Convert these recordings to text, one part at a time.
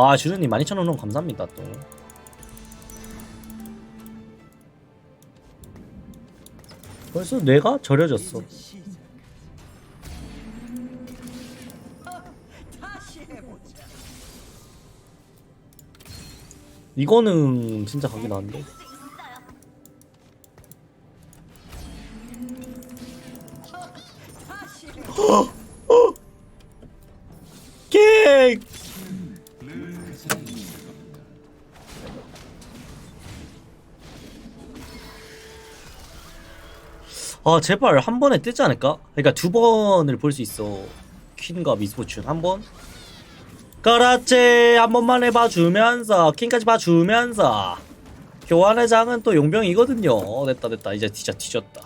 아 주르님 12,000원 너무 감사합니다 또. 벌써 뇌가 절여졌어. 이거는 진짜 가기 나은데 아 제발 한 번에 뜨지 않을까? 그러니까 두 번을 볼 수 있어. 퀸과 미스포춘 한 번? 그렇지 한 번만 해봐주면서 퀸까지 봐주면서. 교환의 장은 또 용병이거든요. 어, 됐다 됐다. 이제 진짜 뒤졌다.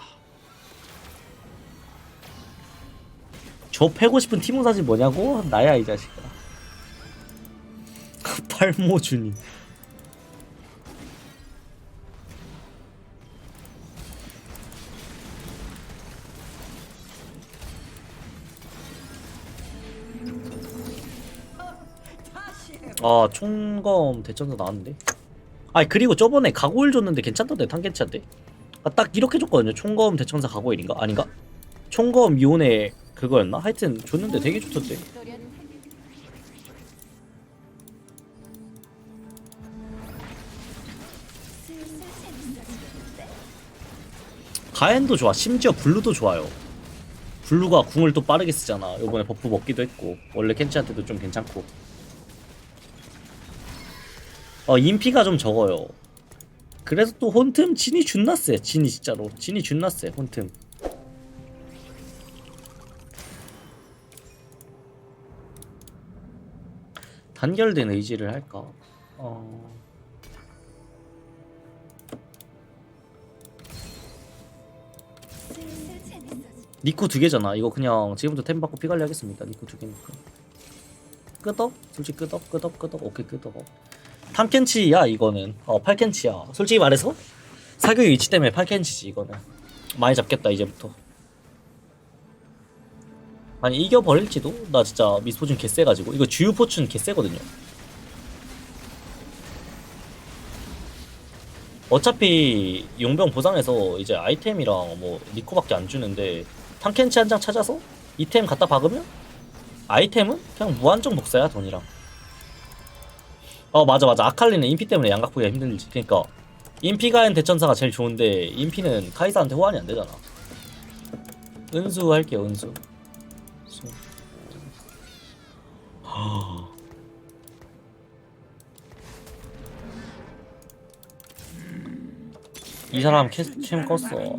저 패고 싶은 팀원 사진 뭐냐고? 나야 이 자식아. 팔모준이 아 총검 대천사 나왔는데? 아니 그리고 저번에 가고일 줬는데 괜찮던데 탄겐치한테? 아, 딱 이렇게 줬거든요. 총검 대천사 가고일인가? 아닌가? 총검 이온의 그거였나? 하여튼 줬는데 되게 좋던데. 가엔도 좋아. 심지어 블루도 좋아요. 블루가 궁을 또 빠르게 쓰잖아. 요번에 버프 먹기도 했고. 원래 켄치한테도 좀 괜찮고 어 인피가 좀 적어요. 그래서 또 혼틈 진이 존나 세 진이 진짜로. 진이 존나 세 혼틈. 단결된 의지를 할까? 어... 니코 두 개잖아. 이거 그냥 지금부터 템 받고 피 관리 하겠습니다. 니코 두 개니까. 끄덕? 솔직히 끄덕 끄덕 끄덕. 오케이 끄덕 탐켄치야 이거는. 어 8켄치야. 솔직히 말해서 사교 위치 때문에 8켄치지 이거는. 많이 잡겠다 이제부터. 아니 이겨버릴지도? 나 진짜 미스포춘 개쎄가지고. 이거 주유포춘 개쎄거든요. 어차피 용병 보상에서 이제 아이템이랑 뭐 니코밖에 안 주는데 탐켄치 한 장 찾아서 이템 갖다 박으면 아이템은 그냥 무한정 복사야 돈이랑 어 맞아 맞아. 아칼리는 인피 때문에 양각 보기가 힘들지. 그러니까 인피가엔 대천사가 제일 좋은데 인피는 카이사한테 호환이 안 되잖아. 은수 할게요 은수. 이 사람 캐, 캠 껐어.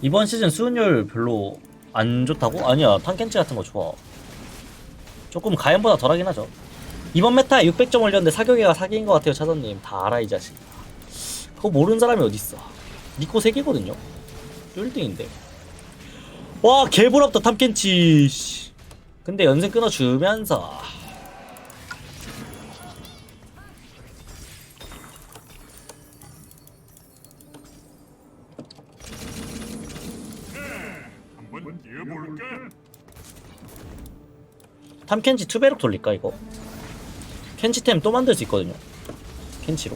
이번 시즌 수은율 별로 안 좋다고? 아니야 탄켄치 같은 거 좋아 조금 가연보다 덜하긴 하죠. 이번 메타에 600점 올렸는데 사격이가 사기인 것 같아요 차선님. 다 알아 이 자식. 그거 모르는 사람이 어딨어. 니코 3개거든요? 1등인데. 와 개부럽다 탐켄치. 씨. 근데 연승 끊어주면서. 한번 뛰어볼까? 탐켄치 투배럭 돌릴까 이거? 켄치템 또 만들 수 있거든요. 켄치로.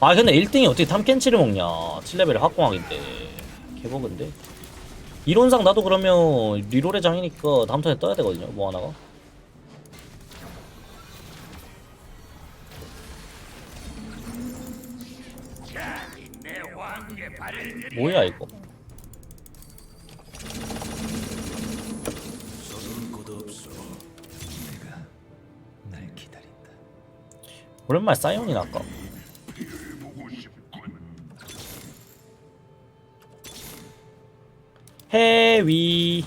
아 근데 1등이 어떻게 탐켄치를 먹냐? 7레벨 확공하기인데. 개버그인데? 이론상 나도 그러면 리롤의 장이니까 다음 턴에 떠야 되거든요 뭐 하나가. 뭐야 이거 오랜만에 사이온이 나까? 해위?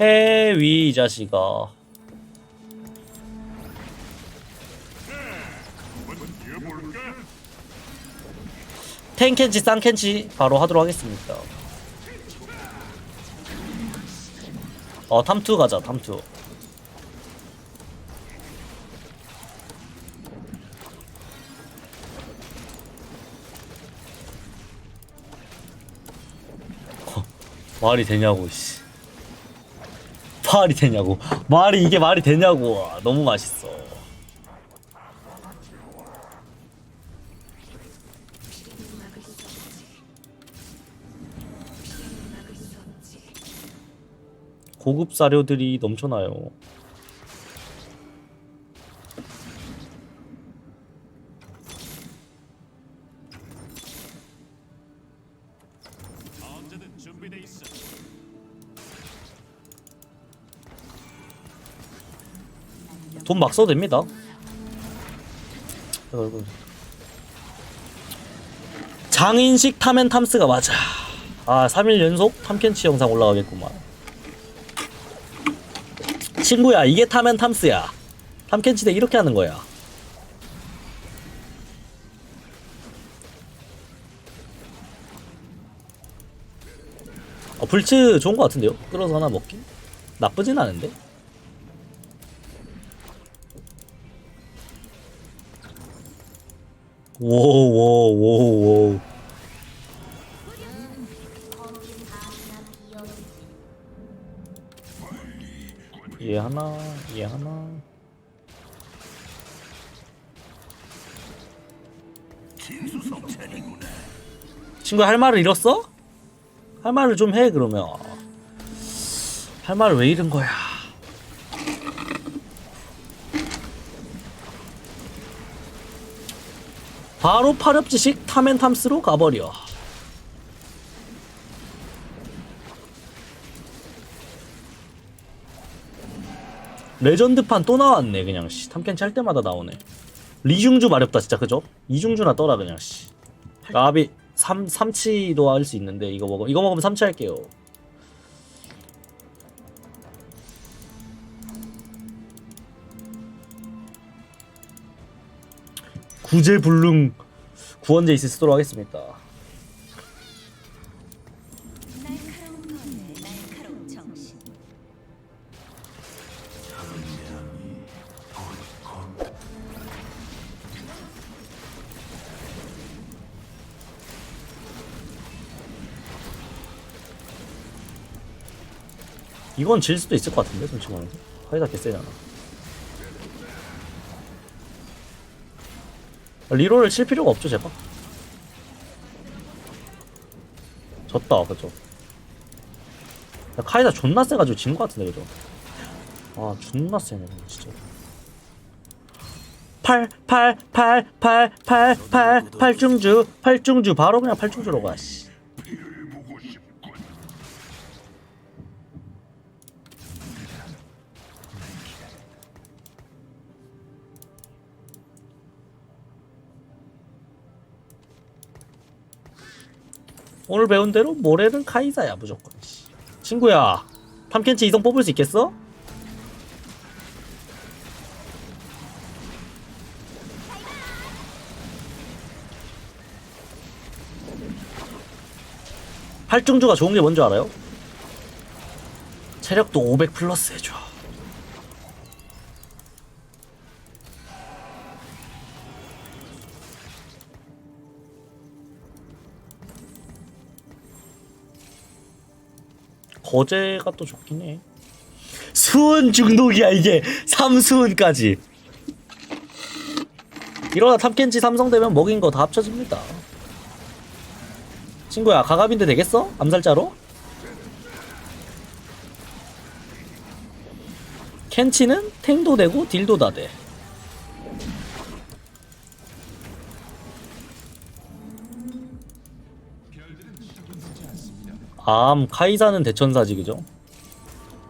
해위 이 자식아 탱켄치 쌍켄치 바로 하도록 하겠습니다. 어 탐투 가자 탐투. 어, 말이 되냐고 씨. 말이 되냐고. 말이 이게 말이 되냐고. 와, 너무 맛있어 고급 사료들이 넘쳐나요. 돈 막 써도 됩니다. 장인식 탐앤 탐스가 맞아. 아, 3일 연속 탐켄치 영상 올라가겠구만. 친구야, 이게 탐앤 탐스야. 탐켄치 대 이렇게 하는 거야. 어, 불츠 좋은 것 같은데요? 끌어서 하나 먹기? 나쁘진 않은데? 오오오오 얘 하나 얘 하나. 친구 할 말을 잃었어? 할 말을 좀 해 그러면 할 말을 왜 잃은 거야 바로 파렵지식 탐앤탐스로 가버려 레전드판 또 나왔네 그냥 씨 탐켄치 할 때마다 나오네 리중주 마렵다 진짜 그죠? 이중주나 떠라 그냥 씨 까비 삼 삼치도 할 수 있는데 이거 먹어 이거 먹으면 삼치 할게요. 구제불능 구원제 있을 쓰도록 하겠습니다. 이건 질 수도 있을 것 같은데 솔직히 말해서 하이다 개쎄잖아. 리롤을 칠 필요가 없죠 제발. 졌다 그죠. 야, 카이다 존나 세가지고 진 것 같은데 그죠. 아 존나 세네 진짜. 8 8 8 8 8 8 8중주 8중주 바로 그냥 8중주로 가 씨. 오늘 배운 대로 모레는 카이사야 무조건 씨. 친구야 탐켄치 이성 뽑을 수 있겠어? 팔중주가 좋은 게 뭔지 알아요? 체력도 500 플러스 해줘 거제가 또 좋긴 해. 수은 중독이야 이게 삼수은까지. 이러다 탑켄치 삼성 되면 먹인 거 다 합쳐집니다. 친구야 가갑인데 되겠어? 암살자로? 켄치는 탱도 되고 딜도 다 돼. 암 카이사는 대천사지 그죠?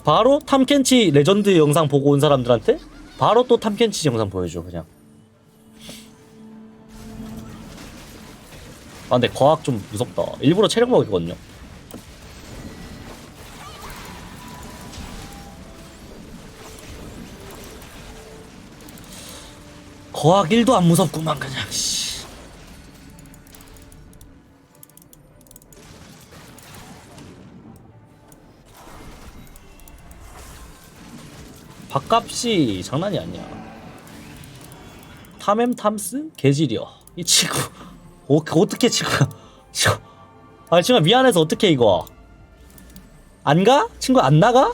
바로 탐켄치 레전드 영상 보고 온 사람들한테 바로 또 탐켄치 영상 보여줘 그냥 아 근데 거학 좀 무섭다 일부러 체력 먹이거든요 거학 1도 안 무섭구만 그냥 씨. 밥값이 장난이 아니야. 탐엠 탐스 개지려. 이 친구 어, 어떻게 친구야? 친구. 아 친구 미안해서 어떻게 이거? 안 가? 친구 안 나가?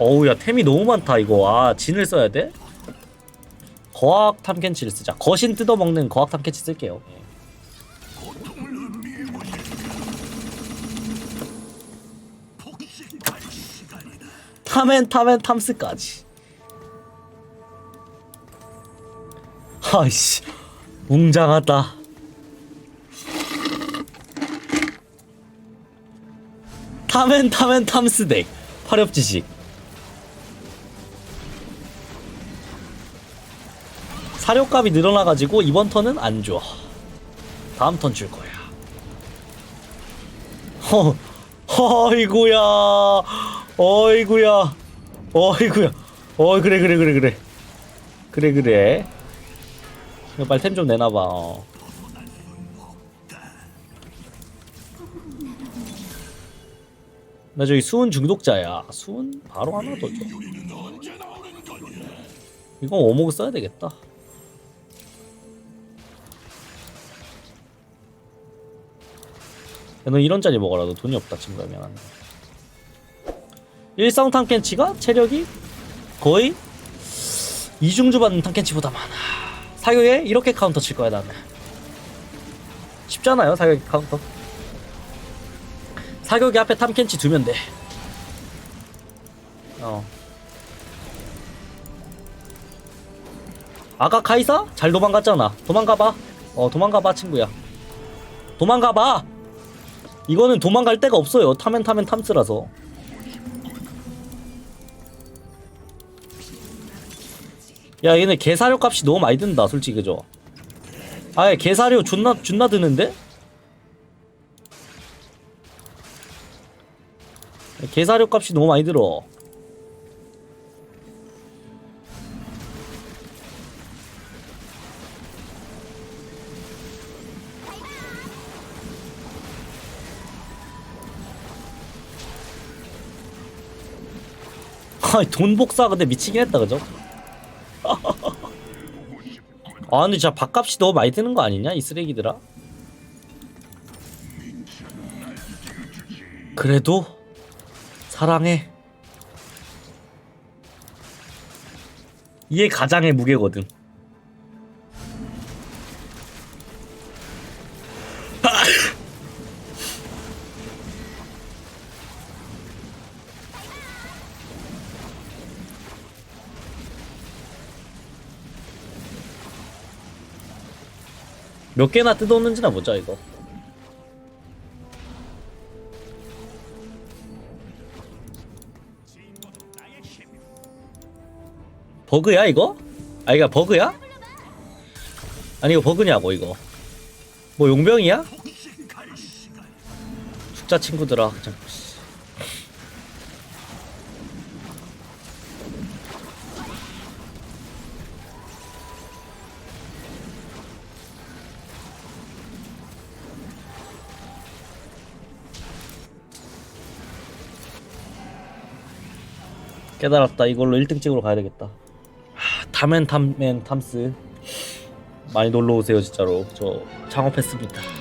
어우 야 템이 너무 많다 이거. 아 진을 써야 돼? 거학 탐켄치를 쓰자. 거신 뜯어먹는 거학 탐켄치 쓸게요. 탐엔 탐엔 탐스까지. 아이씨 웅장하다. 탐엔 탐엔 탐스덱. 화렵지식 사료값이 늘어나가지고 이번 턴은 안 줘. 다음 턴 줄 거야. 허, 어이구야, 어이구야, 어이구야, 어이 그래 그래 그래 그래, 그래 그래. 빨리 템 좀 내놔봐. 어. 나 저기 수은 중독자야. 수은 바로 하나 더 줘. 이거 어묵 써야 되겠다. 야, 너 이런 짜리 먹어라. 너 돈이 없다. 미안한데. 일성 탕켄치가 체력이 거의 이중주 받는 탕켄치보다 많아. 사격에 이렇게 카운터 칠 거야, 나는. 쉽잖아요, 사격 카운터. 사격이 앞에 탐켄치 두면 돼. 어. 아까 카이사? 잘 도망갔잖아. 도망가봐. 어, 도망가봐, 친구야. 도망가봐! 이거는 도망갈 데가 없어요. 타면 타면 탐스라서. 야 얘네 개사료 값이 너무 많이 든다 솔직히 그죠? 아예 개사료 존나 존나 드는데? 개사료 값이 너무 많이 들어 돈 복사 근데 미치긴 했다 그죠? 아 근데 진짜 밥값이 너무 많이 드는 거 아니냐 이 쓰레기들아? 그래도 사랑해 이게 가장의 무게거든 몇 개나 뜯었는지나 보자 이거 버그야 이거? 아 이거 버그야? 아니 이거 버그냐고 이거 뭐 용병이야? 죽자 친구들아. 깨달았다. 이걸로 1등 찍으러 가야 되겠다. 하, 탐엔 탐엔 탐스. 많이 놀러 오세요 진짜로. 저 창업했습니다